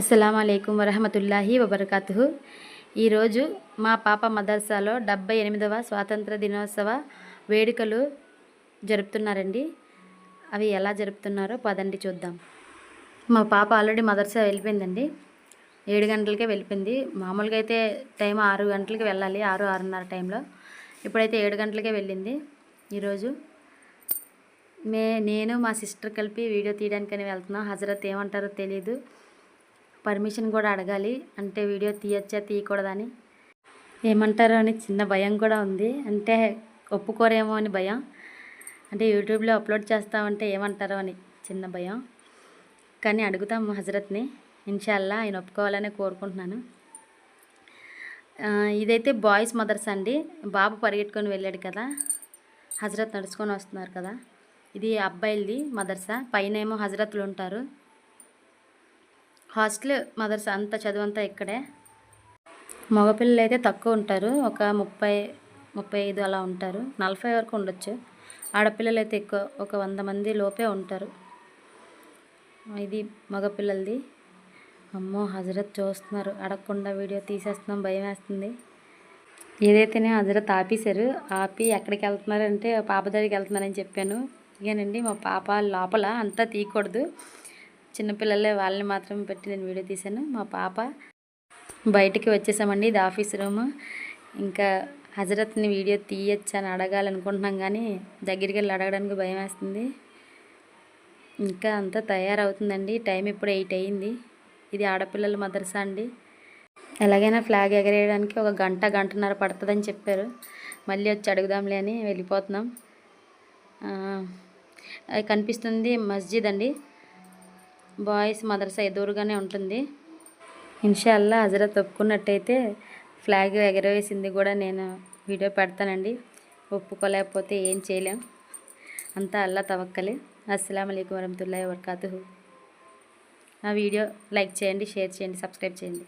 అస్సలం అయికం వరహమతుల్లాహి వబర్కతు ఈరోజు మా పాప మదర్సాలో డెబ్బై ఎనిమిదవ స్వాతంత్ర దినోత్సవ వేడుకలు జరుపుతున్నారండి. అవి ఎలా జరుపుతున్నారో పదండి చూద్దాం. మా పాప ఆల్రెడీ మదర్సా వెళ్ళిపోయిందండి. ఏడు గంటలకే వెళ్ళిపోయింది. మామూలుగా అయితే టైం ఆరు గంటలకి వెళ్ళాలి ఆరు ఆరున్నర టైంలో. ఇప్పుడైతే ఏడు గంటలకే వెళ్ళింది. ఈరోజు మే నేను మా సిస్టర్ కలిపి వీడియో తీయడానికని వెళ్తున్నాం. హజరత్ ఏమంటారో తెలియదు పర్మిషన్ కూడా అడగాలి. అంటే వీడియో తీయచ్చా తీయకూడదని. ఏమంటారో అని చిన్న భయం కూడా ఉంది. అంటే ఒప్పుకోరేమో అని భయం. అంటే యూట్యూబ్లో అప్లోడ్ చేస్తామంటే ఏమంటారో అని చిన్న భయం. కానీ అడుగుతాం హజరత్ని. ఇన్షాల్లా ఆయన ఒప్పుకోవాలని కోరుకుంటున్నాను. ఇదైతే బాయ్స్ మదర్స్ అండి. బాబు పరిగెట్టుకొని వెళ్ళాడు కదా. హజరత్ నడుచుకొని వస్తున్నారు కదా. ఇది అబ్బాయిలది మదర్సా? పైన ఏమో హజరత్లు ఉంటారు. హాస్టల్ మదర్స్ అంత చదువంతా ఇక్కడే. మగపిల్లలు అయితే తక్కువ ఉంటారు. ఒక ముప్పై ముప్పై ఐదు అలా ఉంటారు. నలభై వరకు ఉండొచ్చు. ఆడపిల్లలు అయితే ఎక్కువ ఒక వంద మంది లోపే ఉంటారు. ఇది మగపిల్లలది. అమ్మో హజరత్ చూస్తున్నారు. అడగకుండా వీడియో తీసేస్తున్నాం. భయం వేస్తుంది. ఏదైతేనే హజరత్ ఆపేశారు. ఆపి ఎక్కడికి వెళ్తున్నారంటే పాప దగ్గరికి వెళ్తున్నారని చెప్పాను. ఇకేనండి మా పాప లోపల అంతా తీయకూడదు. చిన్నపిల్లలే వాళ్ళని మాత్రమే పెట్టి నేను వీడియో తీశాను. మా పాప బయటికి వచ్చేసామండి. ఇది ఆఫీస్ రూమ్. ఇంకా హజరత్ని వీడియో తీయచ్చు అని అడగాలనుకుంటున్నాం కానీ దగ్గరికి వెళ్ళి అడగడానికి భయం వేస్తుంది. ఇంకా అంతా తయారవుతుందండి. టైం ఇప్పుడు ఎయిట్ అయ్యింది ఇది ఆడపిల్లల మదర్సా అండి. ఎలాగైనా ఫ్లాగ్ ఎగరేయడానికి ఒక గంట గంటన్నర పడుతుందని చెప్పారు. మళ్ళీ వచ్చి అడుగుదాంలే అని వెళ్ళిపోతున్నాం. కనిపిస్తుంది మస్జిద్ అండి. బాయ్స్ మదర్సా ఎదురుగానే ఉంటుంది. ఇన్షాల్లా హజరత్ ఒప్పుకున్నట్టయితే ఫ్లాగ్ ఎగరవేసింది కూడా నేను వీడియో పెడతానండి. ఒప్పుకోలేకపోతే ఏం చేయలేం. అంతా అల్లా తవక్కలే. అస్సలం అయికం వరహతుల్లా వర్కాతు ఆ వీడియో లైక్ చేయండి షేర్ చేయండి సబ్స్క్రైబ్ చేయండి.